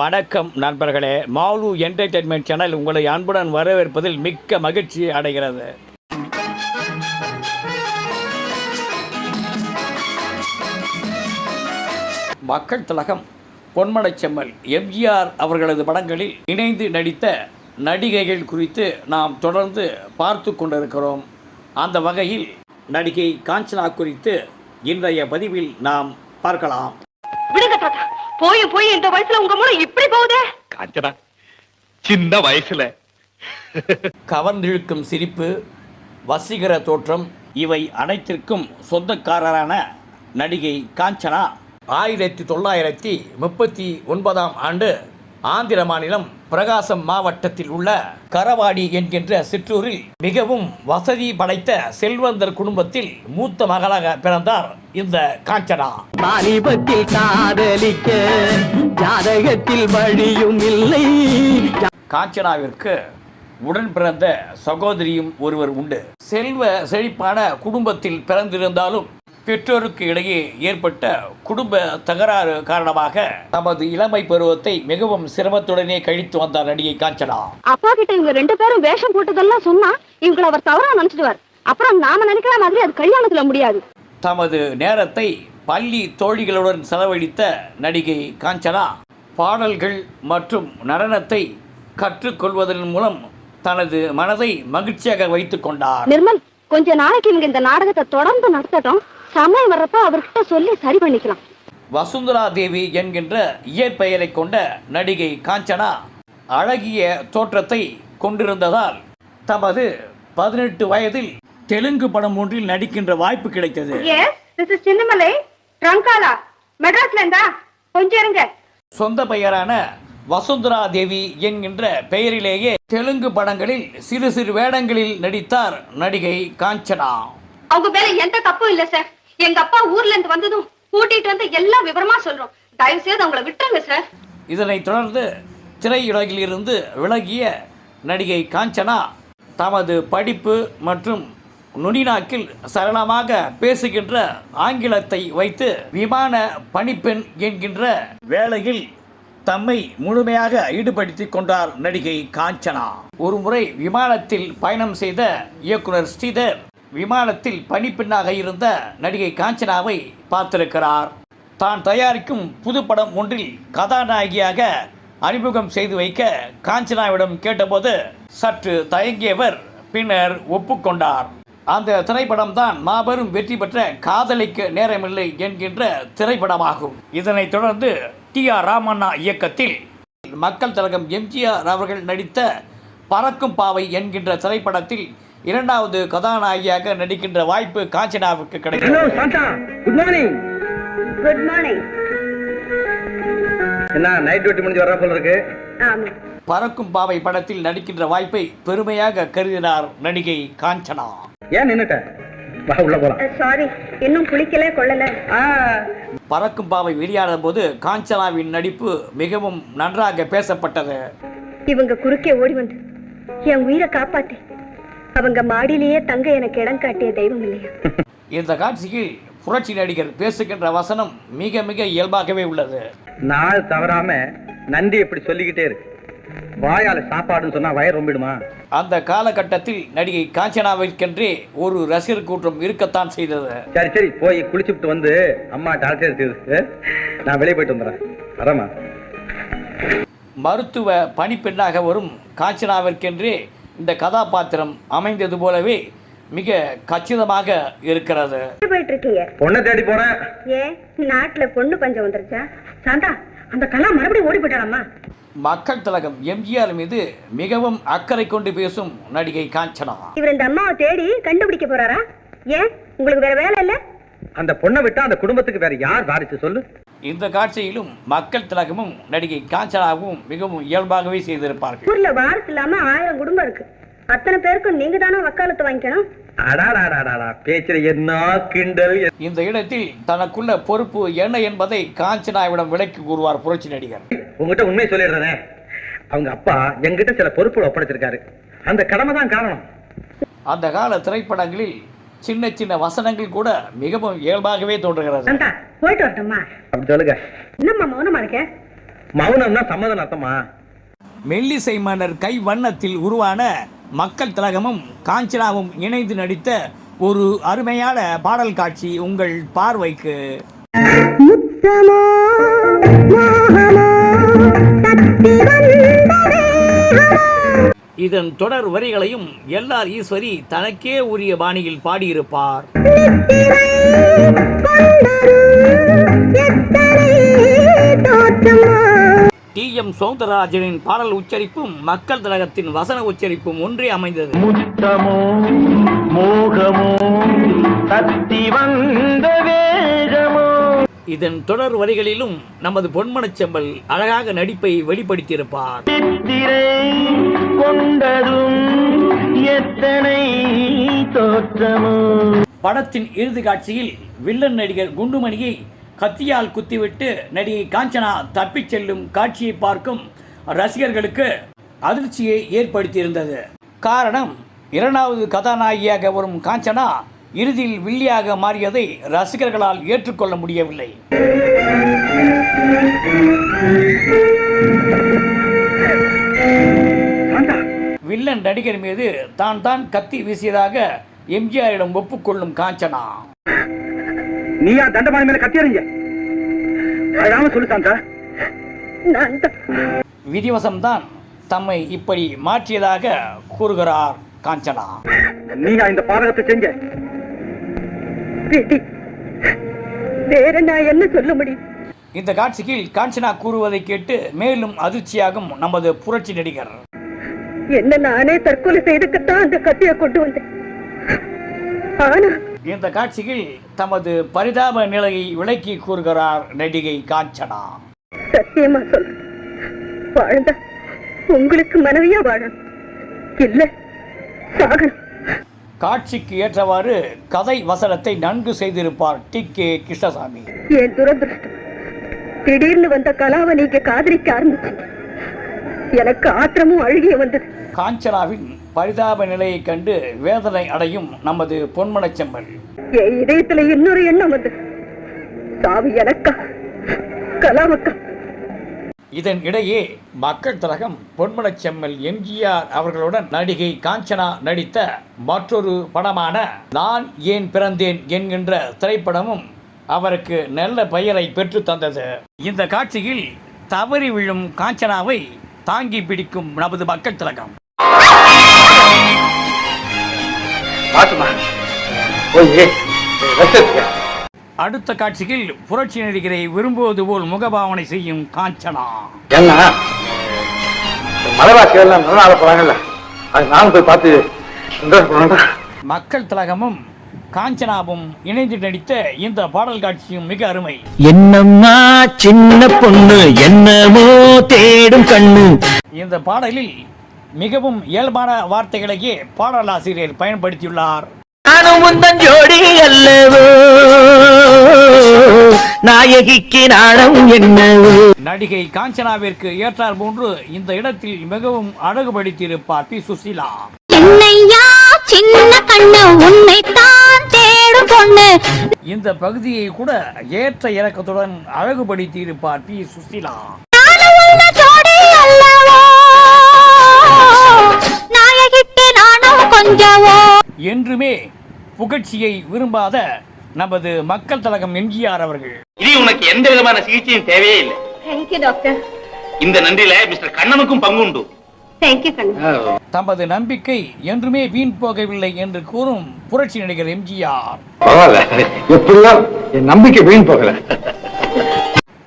வணக்கம் நண்பர்களே. Mall entertainment channel உங்களை அன்புடன் வரவேற்பதில் மிக்க மகிழ்ச்சி அடைகிறது. மக்கள் திலகம் பொன்மனச் செம்மல் எம்ஜிஆர் அவர்களது படங்களில் இணைந்து நடித்த நடிகைகள் குறித்து நாம் தொடர்ந்து பார்த்து கொண்டிருக்கிறோம். அந்த வகையில் நடிகை காஞ்சனா குறித்து இன்றைய பதிவில் நாம் பார்க்கலாம். போய் போய் இந்த வயசுல உங்க மூளை இப்படி போகுதே? காஞ்சனா சின்ன வயசுல. கவர்ந்திழுக்கும் சிரிப்பு வசீகர தோற்றம் இவை அனைத்திற்கும் சொந்தக்காரரான நடிகை காஞ்சனா. ஆயிரத்தி தொள்ளாயிரத்தி முப்பத்தி ஒன்பதாம் ஆண்டு ஆந்திர மாநிலம் பிரகாசம் மாவட்டத்தில் உள்ள கரவாடி என்கின்ற சிற்றூரில் மிகவும் வசதி படைத்த செல்வந்தர் குடும்பத்தில் மூத்த மகளாக பிறந்தார் இந்த காஞ்சனா. வாலிபத்தில் காதலிக்க ஜாதகத்தில் வழியும் இல்லை. காஞ்சனாவிற்கு உடன் பிறந்த சகோதரியும் ஒருவர் உண்டு. செல்வ செழிப்பான குடும்பத்தில் பிறந்திருந்தாலும் பெற்றோருக்கு இடையே ஏற்பட்ட குடும்ப தகராறு காரணமாக தமது இளமை பருவத்தை மிகவும் சிரமத்துடனே கழித்து வந்தார் நடிகை காஞ்சனா. அப்பா கிட்ட இவங்க ரெண்டு பேரும் வேஷம் போட்டதெல்லாம் சொன்னா இவங்களை அவர் தவறா நினைச்சிடுவார். அப்புறம் நாம நினைக்கிற மாதிரி அது கல்யாணத்துல முடியாது. தமது நேரத்தை பள்ளி தோழிகளுடன் செலவழித்த நடிகை காஞ்சனா பாடல்கள் மற்றும் நடனத்தை கற்றுக்கொள்வதன் மூலம் தனது மனதை மகிழ்ச்சியாக வைத்துக் கொண்டார். நிர்மல் கொஞ்ச நாளைக்கு இவங்க இந்த நாடகத்தை தொடர்ந்து நடத்தட்டும். சமயம் வர்றப்ப அவர்கிட்ட சொல்லி சரி பண்ணிக்கலாம். வசுந்தரா தேவி என்கின்ற இயற்பெயரை கொண்ட நடிகை காஞ்சனா அழகிய தோற்றத்தை கொண்டிருந்ததால் தமது பதினெட்டு வயதில் தெலுங்கு படம் ஒன்றில் நடிக்கின்ற வாய்ப்பு கிடைத்தது. சின்னமலை மெட்ராஸ்ல இருந்தா கொஞ்சம் இருங்க. சொந்த பெயரான வசுந்தரா தேவி என்கின்ற பெயரிலேயே தெலுங்கு படங்களில் சிறு சிறு வேடங்களில் நடித்தார் நடிகை காஞ்சனா. அவங்க மேல எந்த தப்பும் இல்ல சார் எங்க அப்பா ஊர்ல இருந்து வந்ததும் கூட்டிட்டு வந்து எல்லா விவரமா சொல்றோம். தயவு செய்து அவங்கள விட்டுருங்க சார் இதனை தொடர்ந்து திரையுலகில் இருந்து விலகிய நடிகை காஞ்சனா தமது படிப்பு மற்றும் நுனிநாக்கில் சரளமாக பேசுகின்ற ஆங்கிலத்தை வைத்து விமான பணிப்பெண் என்கின்ற வேலையில் தம்மை முழுமையாக ஈடுபடுத்தி கொண்டார் நடிகை காஞ்சனா. ஒருமுறை விமானத்தில் பயணம் செய்த இயக்குனர் ஸ்ரீதர் விமானத்தில் பணிப்பெண்ணாக இருந்த நடிகை காஞ்சனாவை பார்த்திருக்கிறார். தான் தயாரிக்கும் புதுப்படம் ஒன்றில் கதாநாயகியாக அறிமுகம் செய்து வைக்க காஞ்சனாவிடம் கேட்டபோது சற்று தயங்கியவர் பின்னர் ஒப்புக்கொண்டார். அந்த திரைப்படம் தான் மாபெரும் வெற்றி பெற்ற காதலிக்க நேரமில்லை என்கின்ற திரைப்படமாகும். இதனைத் தொடர்ந்து டி ஆர் ராமண்ணா இயக்கத்தில் மக்கள் தலகம் எம்ஜிஆர் அவர்கள் நடித்த பறக்கும் பாவை என்கின்ற திரைப்படத்தில் இரண்டாவது கதாநாயகியாக நடிக்கின்ற வாய்ப்பு காஞ்சனாவுக்கு கிடைத்தது Shantha. Good morning good morning என்ன நைட் டியூட்டி முடிஞ்சு வர போல இருக்கு? ஆமா. பறக்கும் பாவை படத்தில் நடிக்கின்ற வாய்ப்பை பெருமையாக கருதினார் நடிகை காஞ்சனா. ஏன் நின்னுட்ட? வா உள்ள போலாம். சாரி இன்னும் குளிக்கல கொள்ளல. பறக்கும் பாவை வெளியான போது காஞ்சனாவின் நடிப்பு மிகவும் நன்றாக பேசப்பட்டது. இவங்க குறுக்கே ஓடி வந்து என் உயிரை காப்பாத்தி. அவங்க மாடியிலேயே தங்க எனக்கு இடம் காட்டிய தெய்வம் இல்லையா? இந்த காட்சியில் புரட்சி நடிகர் பேசுகின்ற வசனம் மிக மிக இயல்பாகவே உள்ளது. நாள் தவறாம நன்றி இப்படி சொல்லிக்கிட்டே இருக்கு. வாயால சாப்பாடுன்னு சொன்னா வயிறு ரொம்பிடுமா? அந்த காலகட்டத்தில் நடிகை காஞ்சனாவிற்கென்றே ஒரு ரசிகர் கூட்டம் இருக்கத்தான் செய்தது. சரி சரி போய் குளிச்சுட்டு வந்து அம்மா டாக்டர் நான் வெளியே போயிட்டு வந்துடுறேன். வரமா மருத்துவ பணிப்பெண்ணாக வரும் காஞ்சனாவிற்கென்றே இந்த கதாபாத்திரம் அமைந்தது போலவே மிக கச்சிதமாக இருக்கிறது. போயிட்டு இருக்கீங்க பொண்ணை தேடி போறேன். ஏன் நாட்டுல பொண்ணு பஞ்சம் வந்துருச்சா? சாந்தா அந்த கலா மறுபடியும் ஓடி போயிட்டாளம்மா மக்கள் திலகம் எம்ஜிஆர் மீது மிகவும் அக்கறை கொண்டு பேசும் நடிகை காஞ்சனா. இவர் இந்த அம்மாவை தேடி கண்டுபிடிக்க போறாரா? ஏன் உங்களுக்கு வேற வேலை இல்ல? அந்த பொண்ணை விட்டா அந்த குடும்பத்துக்கு வேற யார் வாரிசு சொல்லு? இந்த காட்சியிலும் மக்கள் திலகமும் நடிகை காஞ்சனாவும் மிகவும் இயல்பாகவே செய்திருப்பார்கள். ஊர்ல வாரத்து இல்லாம ஆயிரம் குடும்பம் இருக்கு. அத்தனை பேருக்கும் நீங்க தானே வக்காலத்து வாங்கிக்கணும்? அடாடாடாடாடா பேச்சுல என்ன கிண்டல்? இந்த இடத்தில் தனக்குள்ள பொறுப்பு என்ன என்பதை காஞ்சனாவிடம் விளக்கி கூறுவார் புரட்சி நடிகர். உங்ககிட்ட உண்மையை சொல்லிடுறேனே. அவங்க அப்பா என்கிட்ட சில பொறுப்புகள் ஒப்படைச்சிருக்காரு. அந்த கடமை தான் காரணம். அந்த கால திரைப்படங்களில் சின்ன சின்ன வசனங்கள் கூட மிகவும் இயல்பாகவே தோன்றுகிறது. போயிட்டு வரட்டுமா அப்படி சொல்லுங்க. என்னம்மா மௌனமா இருக்க? மௌனம்னா சம்மதம் அர்த்தமா? மெல்லிசை மன்னர் கை வண்ணத்தில் உருவான மக்கள் திலகமும் காஞ்சனாவும் இணைந்து நடித்த ஒரு அருமையான பாடல் காட்சி உங்கள் பார்வைக்கு. இதன் தொடர் வரிகளையும் எல்ஆர் ஈஸ்வரி தனக்கே உரிய பாணியில் பாடியிருப்பார். டி எம் சௌந்தரராஜனின் பாடல் உச்சரிப்பும் மக்கள் திலகத்தின் வசன உச்சரிப்பும் ஒன்றே அமைந்தது. முத்தமோ மோகமோ தத்தி வந்த வேகமோ. இதன் தொடர் வரிகளிலும் நமது பொன்மனச் செம்பல் அழகாக நடிப்பை வெளிப்படுத்தியிருப்பார். கொண்டதும் எத்தனை தோற்றமோ. படத்தின் இறுதி காட்சியில் வில்லன் நடிகர் குண்டுமணியை கத்தியால் குத்திவிட்டு நடிகை காஞ்சனா தப்பிச் செல்லும் காட்சியை பார்க்கும் ரசிகர்களுக்கு அதிர்ச்சியை ஏற்படுத்தியிருந்தது. காரணம் இரண்டாவது கதாநாயகியாக வரும் காஞ்சனா இறுதியில் வில்லியாக மாறியதை ரசிகர்களால் ஏற்றுக்கொள்ள முடியவில்லை. நடிகர் மீது தான் தான் கத்தி வீசியதாக எம்ஜிஆரிடம் ஒப்புக்கொள்ளும் காஞ்சனா. நீயா தண்டபாணி மேல கத்தியறிஞ்ச அழாம சொல்லு சாந்தா. விதிவசம்தான் தம்மை இப்படி மாற்றியதாக கூறுகிறார் காஞ்சனா. நீயா இந்த பாதகத்தை செஞ்ச? வேற நான் என்ன சொல்ல முடியும்? இந்த காட்சியில் காஞ்சனா கூறுவதை கேட்டு மேலும் அதிர்ச்சியாகும் நமது புரட்சி நடிகர். என்ன நானே தற்கொலை செய்துக்கத்தான் அந்த கத்தியை கொண்டு வந்தேன். ஆனா இந்த காட்சியில் தமது பரிதாப நிலையை விளக்கி கூறுகிறார் நடிகை காஞ்சனா. சத்தியமா சொல்றேன் வாழ்ந்தா உங்களுக்கு மனைவியா வாழணும் இல்ல சாகணும். காட்சிக்கு ஏற்றவாறு கதை வசனத்தை நன்கு செய்திருப்பார் டி கே கிருஷ்ணசாமி. என் துரதிருஷ்டம். திடீர்னு வந்த கலாவை நீங்க காதலிக்க ஆரம்பிச்சீங்க எனக்கு ஆத்திரமும் அழுகிய வந்தது. காஞ்சனாவின் பரிதாப நிலையைக் கண்டு வேதனை அடையும் நமது பொன்மனச் செம்மல். என் இதயத்துல இன்னொரு எண்ணம் வந்தது. சாவி எனக்கா? கலாவுக்கா இதன் இடையே மக்கள் திலகம் பொன்மனச் செம்மல் எம்ஜிஆர் அவர்களுடன் நடிகை காஞ்சனா நடித்த மற்றொரு படமான நான் ஏன் பிறந்தேன் என்கின்ற திரைப்படமும் அவருக்கு நல்ல பெயரை பெற்று தந்தது. இந்த காட்சியில் தவறி விழும் காஞ்சனாவை தாங்கி பிடிக்கும் நமது மக்கள் திலகம். அடுத்த காட்சியில் புரட்சி நடிகரை விரும்புவது போல் முகபாவனை செய்யும் காஞ்சனா. ஏன்னா மலைவாசி எல்லாம் நல்ல நாள போறாங்கல்ல. அது நானும் போய் பார்த்து மக்கள் திலகமும் காஞ்சனாவும் இணைந்து நடித்த இந்த பாடல் காட்சியும் மிக அருமை. என்னம்மா சின்ன பொண்ணு என்னமோ தேடும் கண்ணு. இந்த பாடலில் மிகவும் இயல்பான வார்த்தைகளையே பாடலாசிரியர் பயன்படுத்தியுள்ளார். நானும் உந்தன் ஜோடி அல்லவோ? நாயகிக்கு நாணம் என்னவோ? நடிகை காஞ்சனாவிற்கு ஏற்றார் போன்று இந்த இடத்தில் மிகவும் அழகுபடுத்தியிருப்பார் பி. சுசீலா. சின்ன கண்ணு உன்னைத்தான் தேடும் பொண்ணு. இந்த பகுதியை கூட ஏற்ற இறக்கத்துடன் அழகுபடுத்தியிருப்பார் பி சுசீலா. உன்ன என்றுமே புகழ்ச்சியை விரும்பாத நமது மக்கள் தலகம் எம்ஜிஆர் அவர்கள். இனி உனக்கு எந்த விதமான சிகிச்சையும் தேவையே இல்லை. இந்த நன்றியில மிஸ்டர் கண்ணனுக்கும் பங்குண்டு தமது நம்பிக்கை என்றுமே வீண் போகவில்லை என்று கூறும் புரட்சி நடிகர் எம்ஜிஆர். நம்பிக்கை வீண் போகல.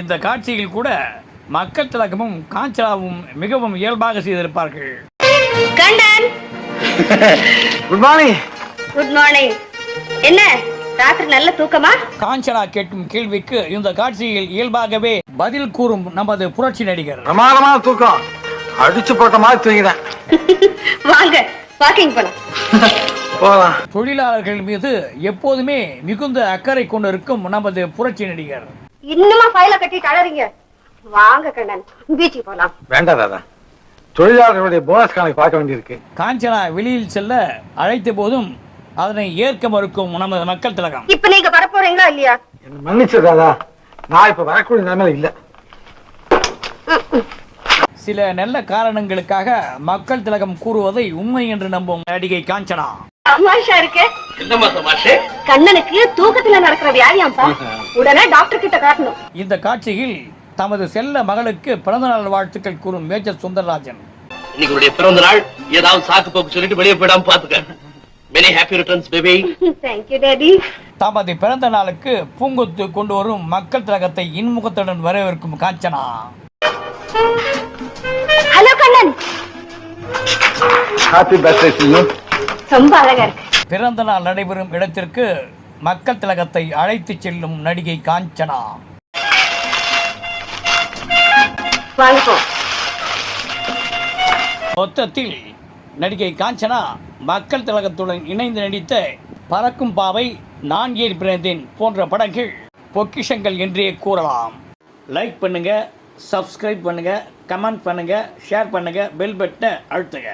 இந்த காட்சியில் கூட மக்கள் திலகமும் காஞ்சனாவும் மிகவும் இயல்பாக செய்திருப்பார்கள். Kannan. Good morning good morning என்ன ராத்திரி நல்ல தூக்கமா? காஞ்சனா கேட்கும் கேள்விக்கு இந்த காட்சியில் இயல்பாகவே பதில் கூறும் நமது புரட்சி நடிகர். பிரமாதமான தூக்கம். அடிச்சு போட்ட மாதிரி தூங்கினேன் வாங்க வாக்கிங் போலாம். போகலாம் தொழிலாளர்கள் மீது எப்போதுமே மிகுந்த அக்கறை கொண்டிருக்கும் நமது புரட்சி நடிகர். இன்னுமா ஃபைல கட்டிட்டு அழறீங்க வாங்க கண்ணன் பீச்சுக்கு போலாம். வேண்டாம் தாதா தொழிலாளர்களுடைய போனஸ் கணக்கு பார்க்க வேண்டியிருக்கு. காஞ்சனா வெளியில் செல்ல அழைத்த போதும் அதனை ஏற்க மறுக்கும் நமது மக்கள் திலகம். இப்ப நீங்க வரப்போறீங்களா இல்லையா? என்ன மன்னிச்சு தாதா நான் இப்ப வரக்கூடிய நிலைமையில இல்ல. சில நல்ல காரணங்களுக்காக மக்கள் திலகம் கூறுவதை உண்மை என்று நம்பும் நடிகை காஞ்சனா. தமாஷா இருக்கு. என்னம்மா தமாஷே கண்ணனுக்கு தூக்கத்துல நடக்கிற வியாதியாம்பா உடனே டாக்டர் கிட்ட காட்டணும். இந்த காட்சியில் தமது செல்ல மகளுக்கு பிறந்தநாள் வாழ்த்துக்கள் கூறும் மேஜர் சுந்தரராஜன். இன்னைக்கு பிறந்த நாள் ஏதாவது சாக்கு போக்கு சொல்லிட்டு வெளியே போயிடாம பாத்துக்க. Many happy returns baby thank you daddy தமது பிறந்த நாளுக்கு பூங்கொத்து கொண்டு வரும் மக்கள் திலகத்தை இன்முகத்துடன் வரவேற்கும் காஞ்சனா. ஹாப்பி பர்த்டே ரொம்ப அழகா இருக்கு. பிறந்த நாள் நடைபெறும் இடத்திற்கு மக்கள் திலகத்தை அழைத்து செல்லும் நடிகை காஞ்சனா. வாங்க மொத்தத்தில் நடிகை காஞ்சனா மக்கள் திலகத்துடன் இணைந்து நடித்த பறக்கும் பாவை நான் ஏன் பிறந்தேன் போன்ற படங்கள் பொக்கிஷங்கள் என்றே கூறலாம். லைக் பண்ணுங்க சப்ஸ்கிரைப் பண்ணுங்க கமெண்ட் பண்ணுங்க ஷேர் பண்ணுங்க பெல் பட்டனை அழுத்துங்க.